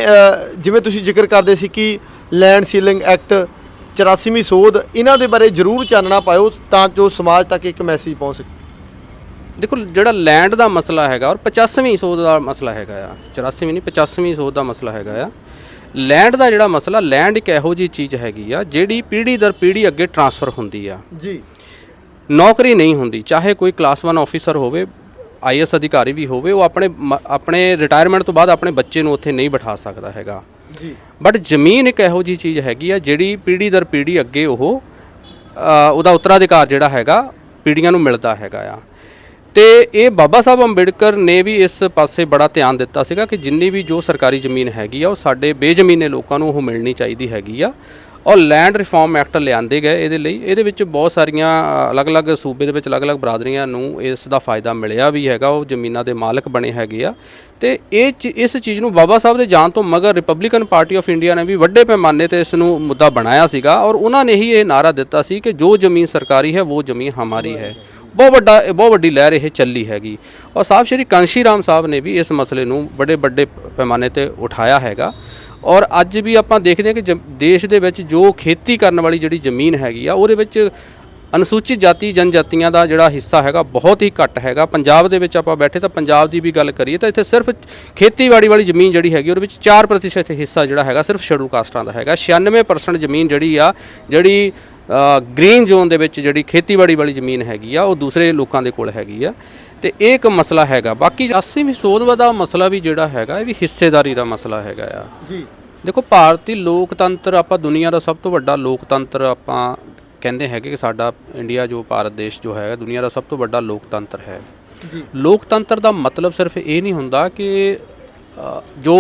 ਜਿਵੇਂ ਤੁਸੀਂ ਜ਼ਿਕਰ ਕਰਦੇ ਸੀ ਕਿ ਲੈਂਡ ਸੀਲਿੰਗ ਐਕਟ 84ਵੀਂ ਸੋਧ ਇਹਨਾਂ ਦੇ ਬਾਰੇ ਜ਼ਰੂਰ ਚਾਨਣਾ ਪਾਇਓ ਤਾਂ ਜੋ ਸਮਾਜ ਤੱਕ ਇੱਕ ਮੈਸੇਜ ਪਹੁੰਚ ਸਕੇ। ਦੇਖੋ ਜਿਹੜਾ ਲੈਂਡ ਦਾ ਮਸਲਾ ਹੈਗਾ ਔਰ 85ਵੀਂ ਸੋਧ ਦਾ ਮਸਲਾ ਹੈਗਾ ਆ 84ਵੀਂ ਨਹੀਂ 85ਵੀਂ ਸੋਧ ਦਾ ਮਸਲਾ ਹੈਗਾ ਆ ਲੈਂਡ ਦਾ ਜਿਹੜਾ ਮਸਲਾ ਲੈਂਡ ਇੱਕ ਇਹੋ ਜੀ ਚੀਜ਼ ਹੈਗੀ ਆ ਜਿਹੜੀ ਪੀੜ੍ਹੀ ਦਰ ਪੀੜ੍ਹੀ ਅੱਗੇ ਟਰਾਂਸਫਰ ਹੁੰਦੀ ਆ। ਜੀ। ਨੌਕਰੀ ਨਹੀਂ ਹੁੰਦੀ ਚਾਹੇ ਕੋਈ ਕਲਾਸ 1 ਆਫੀਸਰ ਹੋਵੇ ਆਈਐਸ ਅਧਿਕਾਰੀ ਵੀ ਹੋਵੇ ਉਹ ਆਪਣੇ ਆਪਣੇ ਰਿਟਾਇਰਮੈਂਟ ਤੋਂ ਬਾਅਦ ਆਪਣੇ ਬੱਚੇ ਨੂੰ ਉੱਥੇ ਨਹੀਂ ਬਿਠਾ ਸਕਦਾ ਹੈਗਾ। ਜੀ। ਬਟ ਜ਼ਮੀਨ ਇੱਕ ਇਹੋ ਜੀ ਚੀਜ਼ ਹੈਗੀ ਆ ਜਿਹੜੀ ਪੀੜ੍ਹੀ ਦਰ ਪੀੜ੍ਹੀ ਅੱਗੇ ਉਹ ਉਹਦਾ ਉੱਤਰਾਧਿਕਾਰ ਜਿਹੜਾ ਹੈਗਾ ਪੀੜ੍ਹੀਆਂ ਨੂੰ ਮਿਲਦਾ ਹੈਗਾ ਆ। ਤੇ ਇਹ ਬਾਬਾ ਸਾਹਿਬ ਅੰਬੇਡਕਰ ਨੇ ਵੀ ਇਸ ਪਾਸੇ ਬੜਾ ਧਿਆਨ ਦਿੱਤਾ ਸੀਗਾ ਕਿ ਜਿੰਨੀ ਵੀ ਜੋ ਸਰਕਾਰੀ ਜ਼ਮੀਨ ਹੈਗੀ ਆ ਉਹ ਸਾਡੇ ਬੇਜ਼ਮੀਨੇ ਲੋਕਾਂ ਨੂੰ ਉਹ ਮਿਲਣੀ ਚਾਹੀਦੀ ਹੈਗੀ ਆ। ਔਰ ਲੈਂਡ ਰਿਫਾਰਮ ਐਕਟ ਲਿਆਂਦੇ ਗਏ ਇਹਦੇ ਲਈ। ਇਹਦੇ ਵਿੱਚ ਬਹੁਤ ਸਾਰੀਆਂ ਅਲੱਗ-ਅਲੱਗ ਸੂਬੇ ਦੇ ਵਿੱਚ ਅਲੱਗ-ਅਲੱਗ ਬਰਾਦਰੀਆਂ ਨੂੰ ਇਸ ਦਾ ਫਾਇਦਾ ਮਿਲਿਆ ਵੀ ਹੈਗਾ। ਉਹ ਜ਼ਮੀਨਾਂ ਦੇ ਮਾਲਕ ਬਣੇ ਹੈਗੇ ਆ। ਤੇ ਇਹ ਚੀ- ਇਸ ਚੀਜ਼ ਨੂੰ ਬਾਬਾ ਸਾਹਿਬ ਦੇ ਜਾਣ ਤੋਂ ਮਗਰ ਰਿਪਬਲਿਕਨ ਪਾਰਟੀ ਆਫ ਇੰਡੀਆ ਨੇ ਵੀ ਵੱਡੇ ਪੈਮਾਨੇ ਤੇ ਇਸ ਨੂੰ ਮੁੱਦਾ ਬਣਾਇਆ ਸੀਗਾ ਔਰ ਉਹਨਾਂ ਨੇ ਹੀ ਇਹ ਨਾਰਾ ਦਿੱਤਾ ਸੀ ਕਿ ਜੋ ਜ਼ਮੀਨ ਸਰਕਾਰੀ ਹੈ, ਉਹ ਜ਼ਮੀਨ ਹਮਾਰੀ ਹੈ। ਬਹੁਤ ਵੱਡਾ, ਬਹੁਤ ਵੱਡੀ ਲਹਿਰ ਇਹ ਚੱਲੀ ਹੈਗੀ। ਔਰ ਸਾਹਿਬ ਸ਼੍ਰੀ ਕੰਸ਼ੀ ਰਾਮ ਸਾਹਿਬ ਨੇ ਵੀ ਇਸ ਮਸਲੇ ਨੂੰ ਬੜੇ ਵੱਡੇ ਪੈਮਾਨੇ ਤੇ ਉਠਾਇਆ ਹੈਗਾ। ਔਰ ਅੱਜ ਵੀ ਆਪਾਂ ਦੇਖਦੇ ਹਾਂ ਕਿ ਜਮ- ਦੇਸ਼ ਦੇ ਵਿੱਚ ਜੋ ਖੇਤੀ ਕਰਨ ਵਾਲੀ ਜਿਹੜੀ ਜ਼ਮੀਨ ਹੈਗੀ ਆ, ਉਹਦੇ ਵਿੱਚ ਅਨੁਸੂਚਿਤ ਜਾਤੀ ਜਨਜਾਤੀਆਂ ਦਾ ਜਿਹੜਾ ਹਿੱਸਾ ਹੈਗਾ, ਬਹੁਤ ਹੀ ਘੱਟ ਹੈਗਾ। ਪੰਜਾਬ ਦੇ ਵਿੱਚ ਆਪਾਂ ਬੈਠੇ ਤਾਂ ਪੰਜਾਬ ਦੀ ਵੀ ਗੱਲ ਕਰੀਏ ਤਾਂ ਇੱਥੇ ਸਿਰਫ ਖੇਤੀਬਾੜੀ ਵਾਲੀ ਜ਼ਮੀਨ ਜਿਹੜੀ ਹੈਗੀ, ਉਹਦੇ ਵਿੱਚ 4% ਹਿੱਸਾ ਜਿਹੜਾ ਹੈਗਾ ਸਿਰਫ ਸ਼ੈਡਿਊਲ ਕਾਸਟਾਂ ਦਾ ਹੈਗਾ। 96% ਜ਼ਮੀਨ ਜਿਹੜੀ ਆ, ਜਿਹੜੀ ਗ੍ਰੀਨ ਜ਼ੋਨ ਦੇ ਵਿੱਚ ਜਿਹੜੀ ਖੇਤੀਬਾੜੀ ਵਾਲੀ ਜ਼ਮੀਨ ਹੈਗੀ ਆ, ਉਹ ਦੂਸਰੇ ਲੋਕਾਂ ਦੇ ਕੋਲ ਹੈਗੀ ਆ। ਤੇ ਇਹ ਇੱਕ ਮਸਲਾ ਹੈਗਾ। ਬਾਕੀ 80ਵੀਂ ਸੋਧ ਦਾ ਮਸਲਾ ਵੀ ਜਿਹੜਾ ਹੈਗਾ ਇਹ ਵੀ ਹਿੱਸੇਦਾਰੀ ਦਾ ਮਸਲਾ ਹੈਗਾ ਆ। ਜੀ। ਦੇਖੋ ਭਾਰਤੀ ਲੋਕਤੰਤਰ ਆਪਾਂ ਦੁਨੀਆ ਦਾ ਸਭ ਤੋਂ ਵੱਡਾ ਲੋਕਤੰਤਰ ਆਪਾਂ ਕਹਿੰਦੇ ਹੈਗੇ ਕਿ ਸਾਡਾ ਇੰਡੀਆ ਜੋ ਭਾਰਤ ਦੇਸ਼ ਜੋ ਹੈ ਦੁਨੀਆ ਦਾ ਸਭ ਤੋਂ ਵੱਡਾ ਲੋਕਤੰਤਰ ਹੈ। ਜੀ। ਲੋਕਤੰਤਰ ਦਾ ਮਤਲਬ ਸਿਰਫ ਇਹ ਨਹੀਂ ਹੁੰਦਾ ਕਿ ਜੋ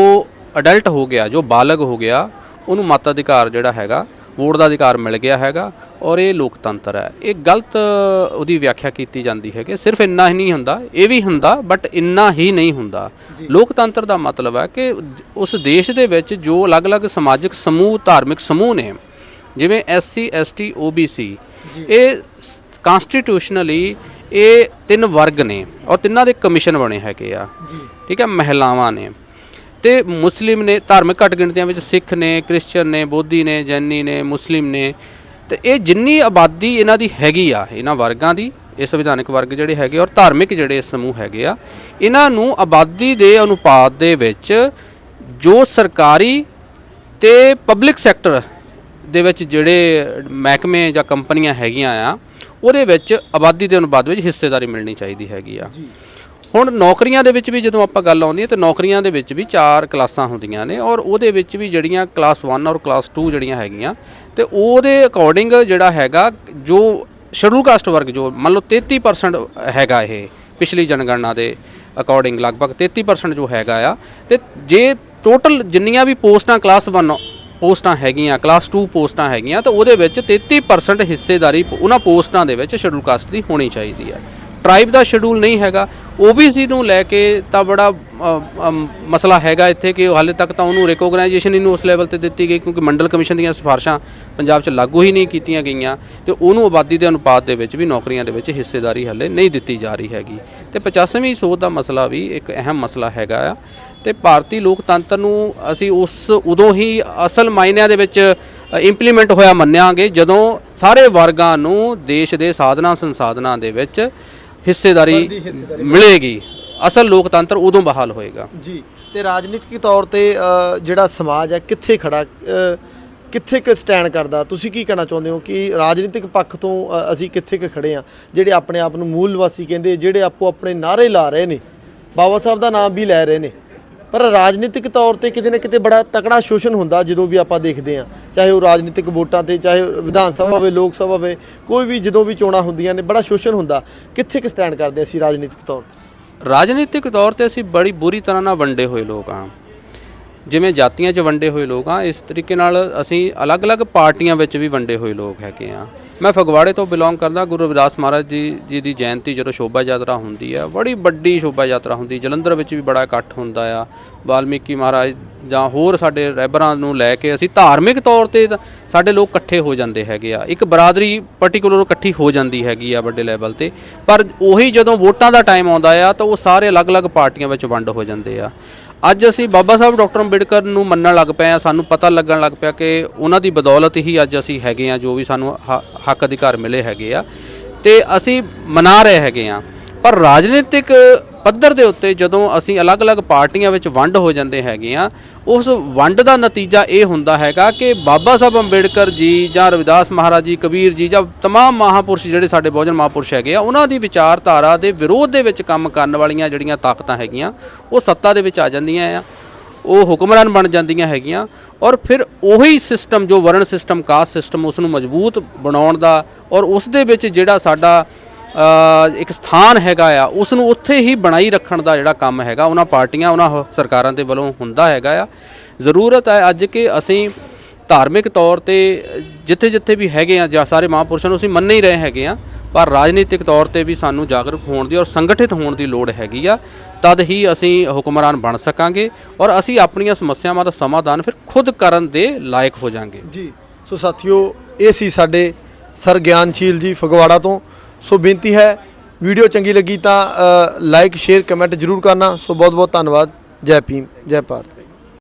ਅਡਲਟ ਹੋ ਗਿਆ ਜੋ ਬਾਲਗ ਹੋ ਗਿਆ ਉਹਨੂੰ ਮਤਾਧਿਕਾਰ ਜਿਹੜਾ ਹੈਗਾ ਵੋਟ ਦਾ ਅਧਿਕਾਰ ਮਿਲ ਗਿਆ ਹੈਗਾ ਔਰ ਇਹ ਲੋਕਤੰਤਰ ਹੈ। ਇਹ ਗਲਤ ਉਹਦੀ ਵਿਆਖਿਆ ਕੀਤੀ ਜਾਂਦੀ ਹੈ ਕਿ ਸਿਰਫ ਇੰਨਾ ਹੀ ਨਹੀਂ ਹੁੰਦਾ ਇਹ ਵੀ ਹੁੰਦਾ ਬਟ ਇੰਨਾ ਹੀ ਨਹੀਂ ਹੁੰਦਾ। ਲੋਕਤੰਤਰ ਦਾ ਮਤਲਬ ਹੈ ਕਿ ਉਸ ਦੇਸ਼ ਦੇ ਵਿੱਚ ਜੋ ਅਲੱਗ-ਅਲੱਗ ਸਮਾਜਿਕ ਸਮੂਹ ਧਾਰਮਿਕ ਸਮੂਹ ਨੇ ਜਿਵੇਂ ਐਸਸੀ ਐਸਟੀ ਓਬੀਸੀ ਇਹ ਕਨਸਟੀਟਿਊਸ਼ਨਲੀ ਇਹ ਤਿੰਨ ਵਰਗ ਨੇ ਔਰ ਤਿੰਨਾਂ ਦੇ ਕਮਿਸ਼ਨ ਬਣੇ ਹੈਗੇ ਆ। ਠੀਕ ਹੈ ਮਹਿਲਾਵਾਂ ਨੇ। ਤੇ ਮੁਸਲਿਮ ਨੇ ਧਾਰਮਿਕ ਘੱਟ ਗਿਣਤੀਆਂ ਵਿੱਚ ਸਿੱਖ ਨੇ ਕ੍ਰਿਸਚੀਅਨ ਨੇ, ਬੋਧੀ ਨੇ, ਜੈਨੀ ਨੇ, ਮੁਸਲਿਮ ਨੇ, ਤੇ ਇਹ ਜਿੰਨੀ ਆਬਾਦੀ ਇਹਨਾਂ ਦੀ ਹੈਗੀ ਆ, ਇਹਨਾਂ ਵਰਗਾਂ ਦੀ, ਇਹ ਸੰਵਿਧਾਨਕ ਵਰਗ ਜਿਹੜੇ ਹੈਗੇ ਔਰ ਧਾਰਮਿਕ ਜਿਹੜੇ ਸਮੂਹ ਹੈਗੇ ਆ, ਇਹਨਾਂ ਨੂੰ ਆਬਾਦੀ ਦੇ ਅਨੁਪਾਤ ਦੇ ਵਿੱਚ ਜੋ ਸਰਕਾਰੀ ਤੇ ਪਬਲਿਕ ਸੈਕਟਰ ਦੇ ਵਿੱਚ ਜਿਹੜੇ ਮਹਿਕਮੇ ਜਾਂ ਕੰਪਨੀਆਂ ਹੈਗੀਆਂ ਆ, ਉਹਦੇ ਵਿੱਚ ਆਬਾਦੀ ਦੇ ਅਨੁਪਾਤ ਵਿੱਚ ਹਿੱਸੇਦਾਰੀ ਮਿਲਣੀ ਚਾਹੀਦੀ ਹੈਗੀ ਆ। ਹੁਣ ਨੌਕਰੀਆਂ ਦੇ ਵਿੱਚ ਵੀ ਜਦੋਂ ਆਪਾਂ ਗੱਲ ਆਉਂਦੀ ਹੈ ਤੇ ਨੌਕਰੀਆਂ ਦੇ ਵਿੱਚ ਵੀ ਚਾਰ ਕਲਾਸਾਂ ਹੁੰਦੀਆਂ ਨੇ ਔਰ ਉਹਦੇ ਵਿੱਚ ਵੀ ਜਿਹੜੀਆਂ ਕਲਾਸ 1 ਔਰ ਕਲਾਸ 2 ਜਿਹੜੀਆਂ ਹੈਗੀਆਂ ਤੇ ਉਹਦੇ ਅਕੋਰਡਿੰਗ ਜਿਹੜਾ ਹੈਗਾ ਜੋ ਸ਼ਡਿਊਲ ਕਾਸਟ ਵਰਗ ਜੋ ਮੰਨ ਲਓ 33% ਹੈਗਾ ਇਹ ਪਿਛਲੀ ਜਨਗਣਨਾ ਦੇ ਅਕੋਰਡਿੰਗ ਲਗਭਗ 33% ਜੋ ਹੈਗਾ ਆ ਤੇ ਜੇ ਟੋਟਲ ਜਿੰਨੀਆਂ ਵੀ ਪੋਸਟਾਂ ਕਲਾਸ 1 ਪੋਸਟਾਂ ਹੈਗੀਆਂ, ਕਲਾਸ 2 ਪੋਸਟਾਂ ਹੈਗੀਆਂ ਤਾਂ ਉਹਦੇ ਵਿੱਚ 33% ਹਿੱਸੇਦਾਰੀ ਉਹਨਾਂ ਪੋਸਟਾਂ ਦੇ ਵਿੱਚ ਸ਼ਡਿਊਲ ਕਾਸਟ ਦੀ ਹੋਣੀ ਚਾਹੀਦੀ ਹੈ। ਟ੍ਰਾਈਬ ਦਾ ਸ਼ਡਿਊਲ ਨਹੀਂ ਹੈਗਾ OBC ਨੂੰ ਲੈ ਕੇ ਤਾਂ ਬੜਾ ਮਸਲਾ ਹੈਗਾ ਇੱਥੇ ਕਿ ਹਾਲੇ ਤੱਕ ਤਾਂ ਉਹਨੂੰ ਰਿਕੋਗਨਾਈਜੇਸ਼ਨ ਇਹਨੂੰ ਉਸ ਲੈਵਲ ਤੇ ਦਿੱਤੀ ਗਈ ਕਿਉਂਕਿ ਮੰਡਲ ਕਮਿਸ਼ਨ ਦੀਆਂ ਸਿਫਾਰਸ਼ਾਂ ਪੰਜਾਬ 'ਚ ਲਾਗੂ ਹੀ ਨਹੀਂ ਕੀਤੀਆਂ ਗਈਆਂ ਤੇ ਉਹਨੂੰ ਆਬਾਦੀ ਦੇ ਅਨੁਪਾਤ ਦੇ ਵਿੱਚ ਵੀ ਨੌਕਰੀਆਂ ਦੇ ਵਿੱਚ ਹਿੱਸੇਦਾਰੀ ਹਾਲੇ ਨਹੀਂ ਦਿੱਤੀ ਜਾ ਰਹੀ ਹੈਗੀ। ਤੇ 85ਵੀਂ ਸੋਧ ਦਾ ਮਸਲਾ ਵੀ ਇੱਕ ਅਹਿਮ ਮਸਲਾ ਹੈਗਾ ਆ ਤੇ ਭਾਰਤੀ ਲੋਕਤੰਤਰ ਨੂੰ ਅਸੀਂ ਉਸ ਉਦੋਂ ਹੀ ਅਸਲ ਮਾਇਨਿਆਂ ਦੇ ਵਿੱਚ ਇੰਪਲੀਮੈਂਟ ਹੋਇਆ ਮੰਨਾਂਗੇ ਜਦੋਂ ਸਾਰੇ ਵਰਗਾਂ ਨੂੰ ਦੇਸ਼ ਦੇ ਸਾਧਨਾ ਸੰਸਾਧਨਾਂ ਦੇ ਵਿੱਚ ਹਿੱਸੇਦਾਰੀ ਮਿਲੇਗੀ। ਅਸਲ ਲੋਕਤੰਤਰ ਉਦੋਂ ਬਹਾਲ ਹੋਏਗਾ। ਜੀ ਤੇ ਰਾਜਨੀਤਿਕ ਤੌਰ ਤੇ ਜਿਹੜਾ ਸਮਾਜ ਹੈ ਕਿੱਥੇ ਖੜਾ ਕਿੱਥੇ ਕਿ ਸਟੈਂਡ ਕਰਦਾ? ਤੁਸੀਂ ਕੀ ਕਹਿਣਾ ਚਾਹੁੰਦੇ ਹੋ ਕਿ ਰਾਜਨੀਤਿਕ ਪੱਖ ਤੋਂ ਅਸੀਂ ਕਿੱਥੇ ਕਿ ਖੜੇ ਆ ਜਿਹੜੇ ਆਪਣੇ ਆਪ ਨੂੰ ਮੂਲ ਨਿਵਾਸੀ ਕਹਿੰਦੇ ਜਿਹੜੇ ਆਪੋ ਆਪਣੇ ਨਾਰੇ ਲਾ ਰਹੇ ਨੇ ਬਾਬਾ ਸਾਹਿਬ ਦਾ ਨਾਮ ਵੀ ਲੈ ਰਹੇ ਨੇ। ਪਰ ਰਾਜਨੀਤਿਕ ਤੌਰ ਤੇ ਕਿਤੇ ਨਾ ਕਿਤੇ ਬੜਾ ਤਕੜਾ ਸ਼ੋਸ਼ਣ ਹੁੰਦਾ ਜਦੋਂ ਵੀ ਆਪਾਂ ਦੇਖਦੇ ਆ ਚਾਹੇ ਉਹ ਰਾਜਨੀਤਿਕ ਵੋਟਾਂ ਤੇ, ਚਾਹੇ ਵਿਧਾਨ ਸਭਾ ਹੋਵੇ, ਲੋਕ ਸਭਾ ਹੋਵੇ, ਕੋਈ ਵੀ ਜਦੋਂ ਵੀ ਚੋਣਾਂ ਹੁੰਦੀਆਂ ਨੇ, ਬੜਾ ਸ਼ੋਸ਼ਣ ਹੁੰਦਾ। ਕਿੱਥੇ ਕਿ ਸਟੈਂਡ ਕਰਦੇ ਅਸੀਂ ਰਾਜਨੀਤਿਕ ਤੌਰ ਤੇ? ਰਾਜਨੀਤਿਕ ਤੌਰ ਤੇ ਅਸੀਂ ਬੜੀ ਬੁਰੀ ਤਰ੍ਹਾਂ ਨਾਲ ਵੰਡੇ ਹੋਏ ਲੋਕ ਹਾਂ। ਜਿਵੇਂ ਜਾਤੀਆਂ 'ਚ ਵੰਡੇ ਹੋਏ ਲੋਕ ਹਾਂ ਇਸ ਤਰੀਕੇ ਨਾਲ ਅਸੀਂ ਅਲੱਗ-ਅਲੱਗ ਪਾਰਟੀਆਂ ਵਿੱਚ ਵੀ ਵੰਡੇ ਹੋਏ ਲੋਕ ਹੈਗੇ ਆ। ਮੈਂ ਫਗਵਾੜੇ ਤੋਂ ਬਿਲੋਂਗ ਕਰਦਾ, ਗੁਰੂ ਰਵਿਦਾਸ ਮਹਾਰਾਜ ਜੀ ਜੀ ਦੀ ਜਯੰਤੀ ਜਦੋਂ ਸ਼ੋਭਾ ਯਾਤਰਾ ਹੁੰਦੀ ਆ, ਬੜੀ ਵੱਡੀ ਸ਼ੋਭਾ ਯਾਤਰਾ ਹੁੰਦੀ, ਜਲੰਧਰ ਵਿੱਚ ਵੀ ਬੜਾ ਇਕੱਠ ਹੁੰਦਾ ਆ। ਵਾਲਮੀਕੀ ਮਹਾਰਾਜ ਜਾਂ ਹੋਰ ਸਾਡੇ ਰਹਿਬਰਾਂ ਨੂੰ ਲੈ ਕੇ ਅਸੀਂ ਧਾਰਮਿਕ ਤੌਰ ਤੇ ਸਾਡੇ ਲੋਕ ਇਕੱਠੇ ਹੋ ਜਾਂਦੇ ਹੈਗੇ ਆ। ਇੱਕ ਬਰਾਦਰੀ ਪਾਰਟਿਕੂਲਰ ਇਕੱਠੀ ਹੋ ਜਾਂਦੀ ਹੈਗੀ ਆ ਵੱਡੇ ਲੈਵਲ ਤੇ। ਪਰ ਉਹੀ ਜਦੋਂ ਵੋਟਾਂ ਦਾ ਟਾਈਮ ਆਉਂਦਾ ਆ, ਤਾਂ ਉਹ ਸਾਰੇ ਅਲੱਗ-ਅਲੱਗ ਪਾਰਟੀਆਂ ਵਿੱਚ ਵੰਡ ਹੋ ਜਾਂਦੇ ਆ। ਅੱਜ ਅਸੀਂ ਬਾਬਾ ਸਾਹਿਬ ਡਾਕਟਰ ਅੰਬੇਡਕਰ ਨੂੰ ਮੰਨਣ ਲੱਗ ਪਏ ਆ ਸਾਨੂੰ ਪਤਾ ਲੱਗਣ ਲੱਗ ਪਿਆ ਕਿ ਉਹਨਾਂ ਦੀ ਬਦੌਲਤ ਹੀ ਅੱਜ ਅਸੀਂ ਹੈਗੇ ਆ ਜੋ ਵੀ ਸਾਨੂੰ ਹ- ਹੱਕ ਅਧਿਕਾਰ ਮਿਲੇ ਹੈਗੇ ਆ। ਤੇ ਅਸੀਂ ਮਨਾ ਰਹੇ ਹੈਗੇ ਆ ਪਰ ਰਾਜਨੀਤਿਕ ਪੱਧਰ ਦੇ ਉੱਤੇ ਜਦੋਂ ਅਸੀਂ ਅਲੱਗ-ਅਲੱਗ ਪਾਰਟੀਆਂ ਵਿੱਚ ਵੰਡ ਹੋ ਜਾਂਦੇ ਹੈਗੇ ਆ, ਉਸ ਵੰਡ ਦਾ ਨਤੀਜਾ ਇਹ ਹੁੰਦਾ ਹੈਗਾ ਕਿ ਬਾਬਾ ਸਾਹਿਬ ਅੰਬੇਡਕਰ ਜੀ ਜਾਂ ਰਵਿਦਾਸ ਮਹਾਰਾਜ ਜੀ, ਕਬੀਰ ਜੀ ਜਾਂ ਤਮਾਮ ਮਹਾਪੁਰਸ਼ ਜਿਹੜੇ ਸਾਡੇ ਬਹੁਜਨ ਮਹਾਪੁਰਸ਼ ਹੈਗੇ ਆ, ਉਹਨਾਂ ਦੀ ਵਿਚਾਰਧਾਰਾ ਦੇ ਵਿਰੋਧ ਦੇ ਵਿੱਚ ਕੰਮ ਕਰਨ ਵਾਲੀਆਂ ਜਿਹੜੀਆਂ ਤਾਕਤਾਂ ਹੈਗੀਆਂ, ਉਹ ਸੱਤਾ ਦੇ ਵਿੱਚ ਆ ਜਾਂਦੀਆਂ ਆ, ਉਹ ਹੁਕਮਰਾਨ ਬਣ ਜਾਂਦੀਆਂ ਹੈਗੀਆਂ ਔਰ ਫਿਰ ਉਹੀ ਸਿਸਟਮ ਜੋ ਵਰਣ ਸਿਸਟਮ ਕਾਸਟ ਸਿਸਟਮ ਉਸ ਨੂੰ ਮਜ਼ਬੂਤ ਬਣਾਉਣ ਦਾ ਔਰ ਉਸ ਦੇ ਵਿੱਚ ਜਿਹੜਾ ਸਾਡਾ ਇੱਕ ਸਥਾਨ ਹੈਗਾ ਆ ਉਸ ਨੂੰ ਉੱਥੇ ਹੀ ਬਣਾਈ ਰੱਖਣ ਦਾ ਜਿਹੜਾ ਕੰਮ ਹੈਗਾ, ਉਹਨਾਂ ਪਾਰਟੀਆਂ, ਉਹਨਾਂ ਸਰਕਾਰਾਂ ਦੇ ਵੱਲੋਂ ਹੁੰਦਾ ਹੈਗਾ ਆ। ਜ਼ਰੂਰਤ ਹੈ ਅੱਜ ਕਿ ਅਸੀਂ ਧਾਰਮਿਕ ਤੌਰ ਤੇ ਜਿੱਥੇ ਜਿੱਥੇ ਵੀ ਹੈਗੇ ਆ, ਜਾਂ ਸਾਰੇ ਮਹਾਂਪੁਰਸ਼ਾਂ ਨੂੰ ਅਸੀਂ ਮੰਨ ਹੀ ਰਹੇ ਹੈਗੇ ਆ, ਪਰ ਰਾਜਨੀਤਿਕ ਤੌਰ ਤੇ ਵੀ ਸਾਨੂੰ ਜਾਗਰੂਕ ਹੋਣ ਦੀ ਔਰ ਸੰਗਠਿਤ ਹੋਣ ਦੀ ਲੋੜ ਹੈਗੀ ਆ, ਤਦ ਹੀ ਅਸੀਂ ਹੁਕਮਰਾਨ ਬਣ ਸਕਾਂਗੇ ਔਰ ਅਸੀਂ ਆਪਣੀਆਂ ਸਮੱਸਿਆਵਾਂ ਦਾ ਸਮਾਧਾਨ ਫਿਰ ਖੁਦ ਕਰਨ ਦੇ ਲਾਇਕ ਹੋ ਜਾਾਂਗੇ। ਜੀ, ਸੋ ਸਾਥੀਓ, ਇਹ ਸੀ ਸਾਡੇ ਸਰ ਗਿਆਨਸ਼ੀਲ ਜੀ ਫਗਵਾੜਾ ਤੋਂ। ਸੋ ਬੇਨਤੀ ਹੈ, ਵੀਡੀਓ ਚੰਗੀ ਲੱਗੀ ਤਾਂ ਲਾਈਕ ਸ਼ੇਅਰ ਕਮੈਂਟ ਜਰੂਰ ਕਰਨਾ। ਸੋ ਬਹੁਤ ਬਹੁਤ ਧੰਨਵਾਦ। ਜੈ ਭੀਮ, ਜੈ ਭਾਰਤ।